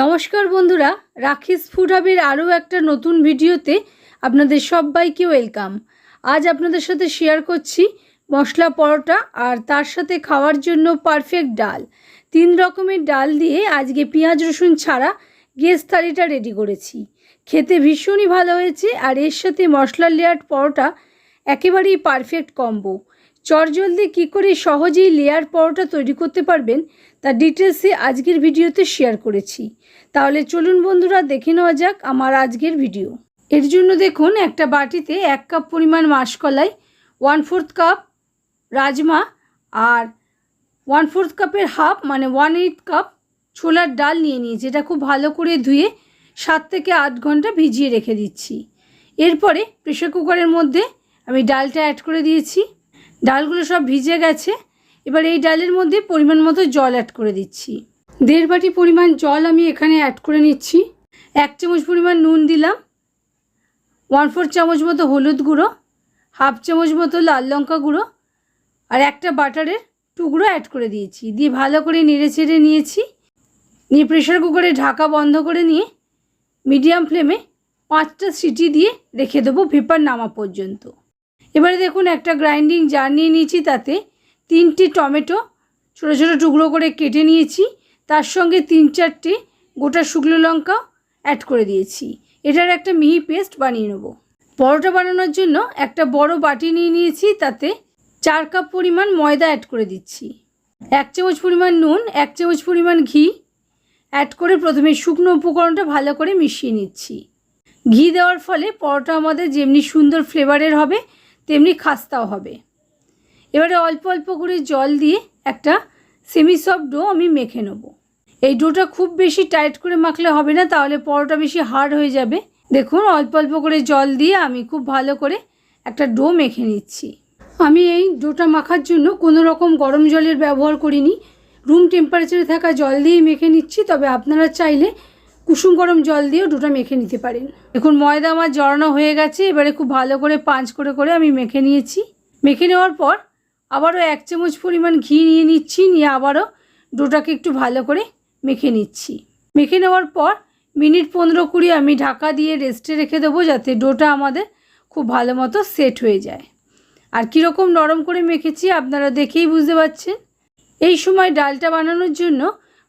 নমস্কার বন্ধুরা, রাখিস ফুড হাবের আরও একটা নতুন ভিডিওতে আপনাদের সবাইকে ওয়েলকাম। আজ আপনাদের সাথে শেয়ার করছি মশলা পরোটা আর তার সাথে খাওয়ার জন্য পারফেক্ট ডাল। তিন রকমের ডাল দিয়ে আজকে পেঁয়াজ রসুন ছাড়া গেস থালিটা রেডি করেছি। খেতে ভীষণই ভালো হয়েছে আর এর সাথে মশলা লেয়ার পরোটা একেবারেই পারফেক্ট কম্বো চটজলদি কী করে সহজেই লেয়ার পরোটা তৈরি করতে পারবেন তার ডিটেলসে আজকের ভিডিওতে শেয়ার করেছি। তাহলে চলুন বন্ধুরা দেখে নেওয়া যাক আমার আজকের ভিডিও এর জন্য দেখুন, একটা বাটিতে এক কাপ পরিমাণ মাসকলাই ওয়ান ফোর্থ কাপ রাজমা আর ওয়ান ফোর্থ কাপের হাফ মানে ওয়ান এইট কাপ ছোলার ডাল নিয়ে নিয়েছি। এটা খুব ভালো করে ধুয়ে সাত থেকে আট ঘণ্টা ভিজিয়ে রেখে দিচ্ছি। এরপরে প্রেশার কুকারের মধ্যে আমি ডালটা অ্যাড করে দিয়েছি। ডালগুলো সব ভিজে গেছে। এবার এই ডালের মধ্যে পরিমাণ মতো জল অ্যাড করে দিচ্ছি। দেড় বাটি পরিমাণ জল আমি এখানে অ্যাড করে নিচ্ছি। এক চামচ পরিমাণ নুন দিলাম। ওয়ান ফোর চামচ মতো হলুদ গুঁড়ো। হাফ চামচ মতো লাল লঙ্কা গুঁড়ো। আর একটা বাটারের টুকরো অ্যাড করে দিয়েছি। দিয়ে ভালো করে নেড়ে ছেড়ে নিয়েছি। নিয়ে প্রেশার কুকারে ঢাকা বন্ধ করে নিয়ে মিডিয়াম ফ্লেমে পাঁচটা সিটি দিয়ে রেখে দেবো ভেপার নামা পর্যন্ত। এবারে দেখুন একটা গ্রাইন্ডিং জার নিয়ে নিয়েছি তাতে তিনটি টমেটো ছোটো ছোটো টুকরো করে কেটে নিয়েছি। তার সঙ্গে তিন চারটে গোটা শুকনো লঙ্কা অ্যাড করে দিয়েছি। এটার একটা মিহি পেস্ট বানিয়ে নেব। পরোটা বানানোর জন্য একটা বড় বাটি নিয়ে নিয়েছি, তাতে চার কাপ পরিমাণ ময়দা অ্যাড করে দিচ্ছি। এক চামচ পরিমাণ নুন, এক চামচ পরিমাণ ঘি অ্যাড করে প্রথমে শুকনো উপকরণটা ভালো করে মিশিয়ে নিচ্ছি। ঘি দেওয়ার ফলে পরোটা আমাদের যেমনি সুন্দর ফ্লেভারের হবে তেমনি খাস্তাও হবে। এবারে অল্প অল্প করে জল দিয়ে একটা সেমি সফট ডো আমি মেখে নেব। এই ডোটা খুব বেশি টাইট করে মাখলে হবে না, তাহলে পরোটা বেশি হার্ড হয়ে যাবে। দেখুন, অল্প অল্প করে জল দিয়ে আমি খুব ভালো করে একটা ডো মেখে নিচ্ছি। আমি এই ডোটা মাখার জন্য কোনো রকম গরম জলের ব্যবহার করিনি। রুম টেম্পারেচারে থাকা জল দিয়েই মেখে নিচ্ছি, তবে আপনারা চাইলে কুসুম গরম জল দিয়েও ডোটা মেখে নিতে পারেন। দেখুন, ময়দা আমার জড়ানো হয়ে গেছে, এবারে খুব ভালো করে পাঁচ করে করে আমি মেখে নিয়েছি। মেখে নেওয়ার পর আবারও এক চামচ পরিমাণ ঘি নিয়ে নিচ্ছি, নিয়ে আবারও ডোটাকে একটু ভালো করে মেখে নিচ্ছি। মেখে নেওয়ার পর মিনিট পনেরো কুড়ি আমি ঢাকা দিয়ে রেস্টে রেখে দেবো, যাতে ডোটা আমাদের খুব ভালো মতো সেট হয়ে যায়। আর কীরকম নরম করে মেখেছি আপনারা দেখেই বুঝতে পারছেন। এই সময় ডালটা বানানোর জন্য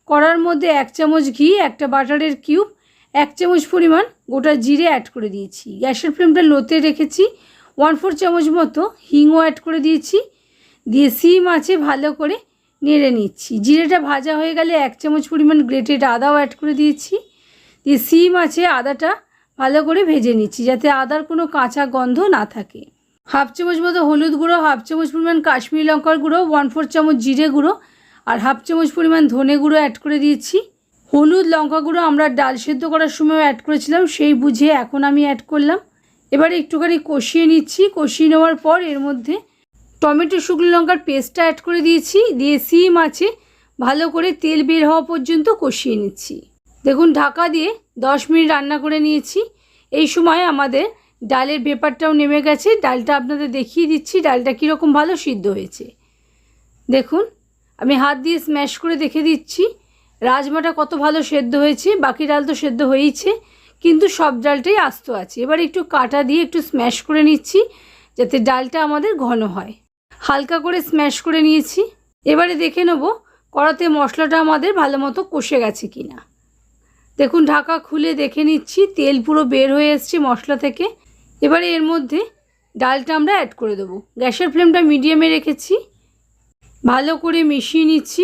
কড়ার মধ্যে এক চামচ ঘি, একটা বাটারের কিউব, এক চামচ পরিমাণ গোটা জিরে অ্যাড করে দিয়েছি। গ্যাসের ফ্লেমটা লোতে রেখেছি। ওয়ান ফোর চামচ মতো হিংও অ্যাড করে দিয়েছি। দিয়ে সিম আছে ভালো করে নেড়ে নিচ্ছি। জিরেটা ভাজা হয়ে গেলে এক চামচ পরিমাণ গ্রেটেড আদাও অ্যাড করে দিয়েছি। দিয়ে সিম আছে আদাটা ভালো করে ভেজে নিচ্ছি যাতে আদার কোনো কাঁচা গন্ধ না থাকে। হাফ চামচ মতো হলুদ গুঁড়ো হাফ চামচ পরিমাণ কাশ্মীরি লঙ্কার গুঁড়ো ওয়ান ফোর চামচ জিরে গুঁড়ো আর হাফ চামচ পরিমাণ ধনে গুঁড়ো অ্যাড করে দিয়েছি। হলুদ লঙ্কা গুঁড়ো আমরা ডাল সেদ্ধ করার সময় অ্যাড করেছিলাম, সেই বুঝে এখন আমি অ্যাড করলাম। এবারে একটুখানি কষিয়ে নিচ্ছি, কষিয়ে নেওয়ার পর এর মধ্যে টমেটো, শুকনো লঙ্কার পেস্টটা অ্যাড করে দিয়েছি, দিয়ে সিম আছে, ভালো করে তেল বের হওয়া পর্যন্ত কষিয়ে নিচ্ছি। দেখুন, ঢাকা দিয়ে দশ মিনিট রান্না করে নিয়েছি। এই সময় আমাদের ডালের ব্যাপারটাও নেমে গেছে। ডালটা আপনাদের দেখিয়ে দিচ্ছি, ডালটা কীরকম ভালো সিদ্ধ হয়েছে। দেখুন আমি হাত দিয়ে স্ম্যাশ করে দেখে দিচ্ছি। রাজমাটা কত ভালো সেদ্ধ হয়েছে, বাকি ডাল তো সেদ্ধ হয়েইছে, কিন্তু সব ডালটাই আস্ত আছে। এবার একটু কাটা দিয়ে একটু স্ম্যাশ করে নিচ্ছি, যাতে ডালটা আমাদের ঘন হয়। হালকা করে স্ম্যাশ করে নিয়েছি। এবারে দেখে নেব কড়াতে মশলাটা আমাদের ভালো মতো কষে গেছে কি না দেখুন, ঢাকা খুলে দেখে নিচ্ছি, তেল পুরো বের হয়ে এসছে মশলা থেকে। এবারে এর মধ্যে ডালটা আমরা অ্যাড করে দেবো। গ্যাসের ফ্লেমটা মিডিয়ামে রেখেছি। ভালো করে মিশিয়ে নিচ্ছি।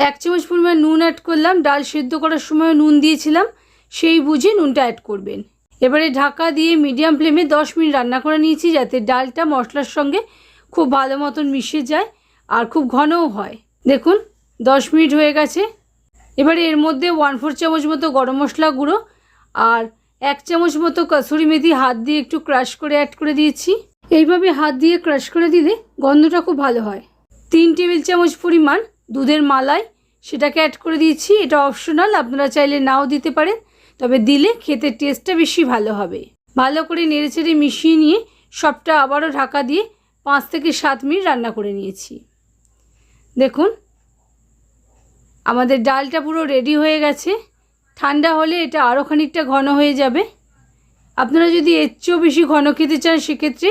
এক চামচ পরিমাণ নুন অ্যাড করলাম। ডাল সেদ্ধ করার সময় নুন দিয়েছিলাম। সেই বুঝে নুনটা অ্যাড করবেন। এবারে ঢাকা দিয়ে মিডিয়াম ফ্লেমে দশ মিনিট রান্না করে নিয়েছি যাতে ডালটা মশলার সঙ্গে খুব ভালো মতন মিশে যায় আর খুব ঘনও হয়। দেখুন, দশ মিনিট হয়ে গেছে। এবারে এর মধ্যে ওয়ান ফোর চামচ মতো গরম মশলা গুঁড়ো আর এক চামচ মতো কসুরি মেথি হাত দিয়ে একটু ক্রাশ করে অ্যাড করে দিয়েছি। এইভাবে হাত দিয়ে ক্রাশ করে দিলে গন্ধটা খুব ভালো হয়। তিন টেবিল চামচ পরিমাণ দুধের মালাই, সেটাকে অ্যাড করে দিয়েছি। এটা অপশনাল আপনারা চাইলে নাও দিতে পারেন, তবে দিলে খেতে টেস্টটা বেশি ভালো হবে। ভালো করে নেড়েচেড়ে মিশিয়ে নিয়ে সবটা আবারও ঢাকা দিয়ে পাঁচ থেকে সাত মিনিট রান্না করে নিয়েছি। দেখুন, আমাদের ডালটা পুরো রেডি হয়ে গেছে। ঠান্ডা হলে এটা আরও খানিকটা ঘন হয়ে যাবে। আপনারা যদি এর চেয়েও বেশি ঘন খেতে চান, সেক্ষেত্রে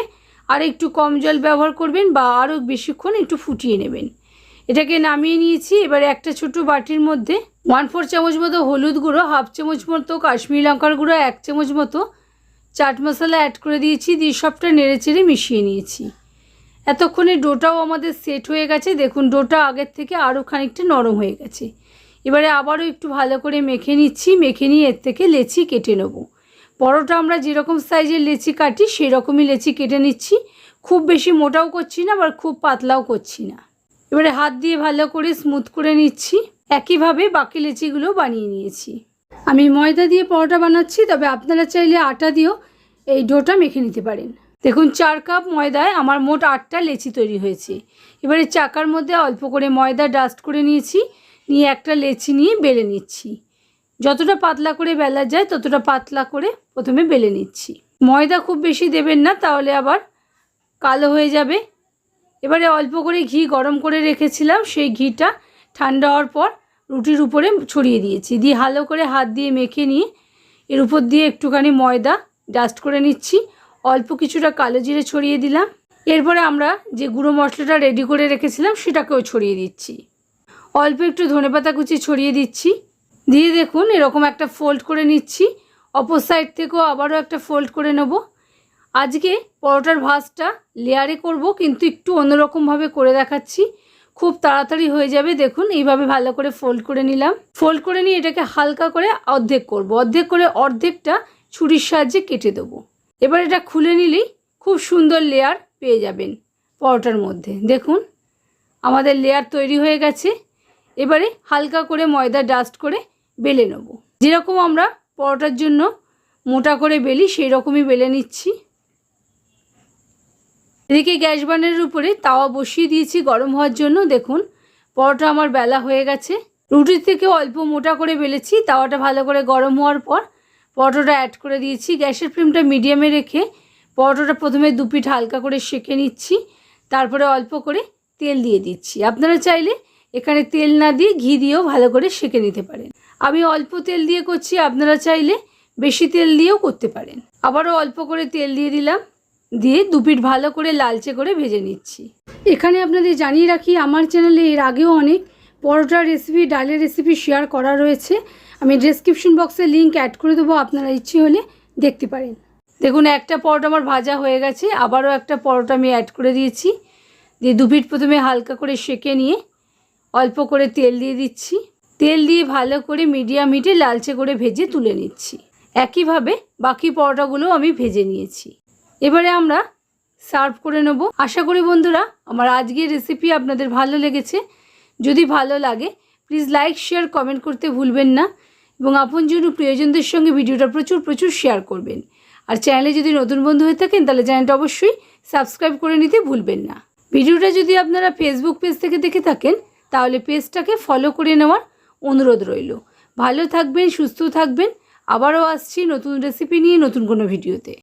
আর একটু কম জল ব্যবহার করবেন বা আরও বেশিক্ষণ একটু ফুটিয়ে নেবেন। এটাকে নামিয়ে নিয়েছি। এবারে একটা ছোট বাটির মধ্যে ওয়ান ফোর চামচ মতো হলুদ গুঁড়ো হাফ চামচ মতো কাশ্মীরি লঙ্কার গুঁড়ো, এক চামচ মতো চাট মশলা অ্যাড করে দিয়েছি। দিয়ে সবটা নেড়ে চেড়ে মিশিয়ে নিয়েছি। এতক্ষণে ডোটাও আমাদের সেট হয়ে গেছে। দেখুন, ডোটা আগের থেকে আরও খানিকটা নরম হয়ে গেছে। এবারে আবারও একটু ভালো করে মেখে নিচ্ছি। মেখে নিয়ে এর থেকে লেচি কেটে নেব। পরোটা আমরা যেরকম সাইজের লেচি কাটি সেই রকমই লেচি কেটে নিচ্ছি। খুব বেশি মোটাও করছি না, আবার খুব পাতলাও করছি না। এবারে হাত দিয়ে ভালো করে স্মুথ করে নিচ্ছি। একইভাবে বাকি লেচিগুলো বানিয়ে নিয়েছি। আমি ময়দা দিয়ে পরোটা বানাচ্ছি, তবে আপনারা চাইলে আটা দিয়েও এই ডোটা মেখে নিতে পারেন। দেখুন, চার কাপ ময়দায় আমার মোট আটটা লেচি তৈরি হয়েছে। এবারে চাকার মধ্যে অল্প করে ময়দা ডাস্ট করে নিয়েছি, নিয়ে একটা লেচি নিয়ে বেলে নিচ্ছি। যতটা পাতলা করে বেলা যায়, ততটা পাতলা করে প্রথমে বেলে নিচ্ছি। ময়দা খুব বেশি দেবেন না, তাহলে আবার কালো হয়ে যাবে। এবারে অল্প করে ঘি গরম করে রেখেছিলাম, সেই ঘিটা ঠান্ডা হওয়ার পর রুটির উপরে ছড়িয়ে দিয়েছি। দিয়ে ভালো করে হাত দিয়ে মেখে নিয়ে এর উপর দিয়ে একটুখানি ময়দা ডাস্ট করে নিচ্ছি। অল্প কিছুটা কালো জিরে ছড়িয়ে দিলাম। এরপরে আমরা যে গুঁড়ো মশলাটা রেডি করে রেখেছিলাম, সেটাকেও ছড়িয়ে দিচ্ছি। অল্প একটু ধনেপাতা কুচি ছড়িয়ে দিচ্ছি। দিয়ে দেখুন, এরকম একটা ফোল্ড করে নিচ্ছি। অপর সাইড থেকেও আবারও একটা ফোল্ড করে নেব। আজকে পরোটার ভাজটা লেয়ারে করব, কিন্তু একটু অন্যরকমভাবে করে দেখাচ্ছি। খুব তাড়াতাড়ি হয়ে যাবে, দেখুন, এইভাবে ভালো করে ফোল্ড করে নিলাম। ফোল্ড করে নিয়ে এটাকে হালকা করে অর্ধেক করব। অর্ধেক করে অর্ধেকটা ছুরির সাহায্যে কেটে দেবো। এবার এটা খুলে নিলেই খুব সুন্দর লেয়ার পেয়ে যাবেন পরোটার মধ্যে। দেখুন, আমাদের লেয়ার তৈরি হয়ে গেছে। এবারে হালকা করে ময়দা ডাস্ট করে বেলে নেব। যেরকম আমরা পরোটার জন্য মোটা করে বেলি, সেই রকমই বেলে নিচ্ছি। এদিকে গ্যাস বানের উপরে তাওয়া বসিয়ে দিয়েছি গরম হওয়ার জন্য। দেখুন, পরোটা আমার বেলা হয়ে গেছে। রুটির থেকে অল্প মোটা করে বেলেছি, তাওয়াটা ভালো করে গরম হওয়ার পর পরোটাটা অ্যাড করে দিয়েছি। গ্যাসের ফ্লেমটা মিডিয়ামে রেখে পরোটাটা প্রথমে দু পিঠ হালকা করে সেঁকে নিচ্ছি, তারপরে অল্প করে তেল দিয়ে দিচ্ছি। আপনারা চাইলে এখানে তেল না দিয়ে ঘি দিয়েও ভালো করে সেঁকে নিতে পারেন। আমি অল্প তেল দিয়ে করছি, আপনারা চাইলে বেশি তেল দিয়েও করতে পারেন। আবারও অল্প করে তেল দিয়ে দিলাম, দিয়ে দু পিঠ ভালো করে লালচে করে ভেজে নিচ্ছি। এখানে আপনাদের জানিয়ে রাখি, আমার চ্যানেলে এর আগেও অনেক পরোটার রেসিপি ডালের রেসিপি শেয়ার করা রয়েছে। আমি ডেসক্রিপশন বক্সে লিঙ্ক অ্যাড করে দেবো, আপনারা ইচ্ছে হলে দেখতে পারেন। দেখুন, একটা পরোটা আমার ভাজা হয়ে গেছে, আবারও একটা পরোটা আমি অ্যাড করে দিয়েছি। দিয়ে দু পিঠ প্রথমে হালকা করে সেঁকে নিয়ে অল্প করে তেল দিয়ে দিচ্ছি। তেল দিয়ে ভালো করে মিডিয়াম হিটে লালচে করে ভেজে তুলে নিচ্ছি। একইভাবে বাকি পরোটাগুলো আমি ভেজে নিয়েছি। এবারে আমরা সার্ভ করে নেব। আশা করি বন্ধুরা, আমার আজকের রেসিপি আপনাদের ভালো লেগেছে। যদি ভালো লাগে প্লিজ লাইক শেয়ার কমেন্ট করতে ভুলবেন না এবং আপনজন প্রিয়জনদের সঙ্গে ভিডিওটা প্রচুর প্রচুর শেয়ার করবেন। আর চ্যানেলে যদি নতুন বন্ধু হয়ে থাকেন, তাহলে চ্যানেলটা অবশ্যই সাবস্ক্রাইব করে নিতে ভুলবেন না। ভিডিওটা যদি আপনারা ফেসবুক পেজ থেকে দেখে থাকেন তাহলে পেজটাকে ফলো করে নেওয়ার অনুরোধ রইল। ভালো থাকবেন, সুস্থ থাকবেন। আবারও আসছি নতুন রেসিপি নিয়ে নতুন কোনো ভিডিওতে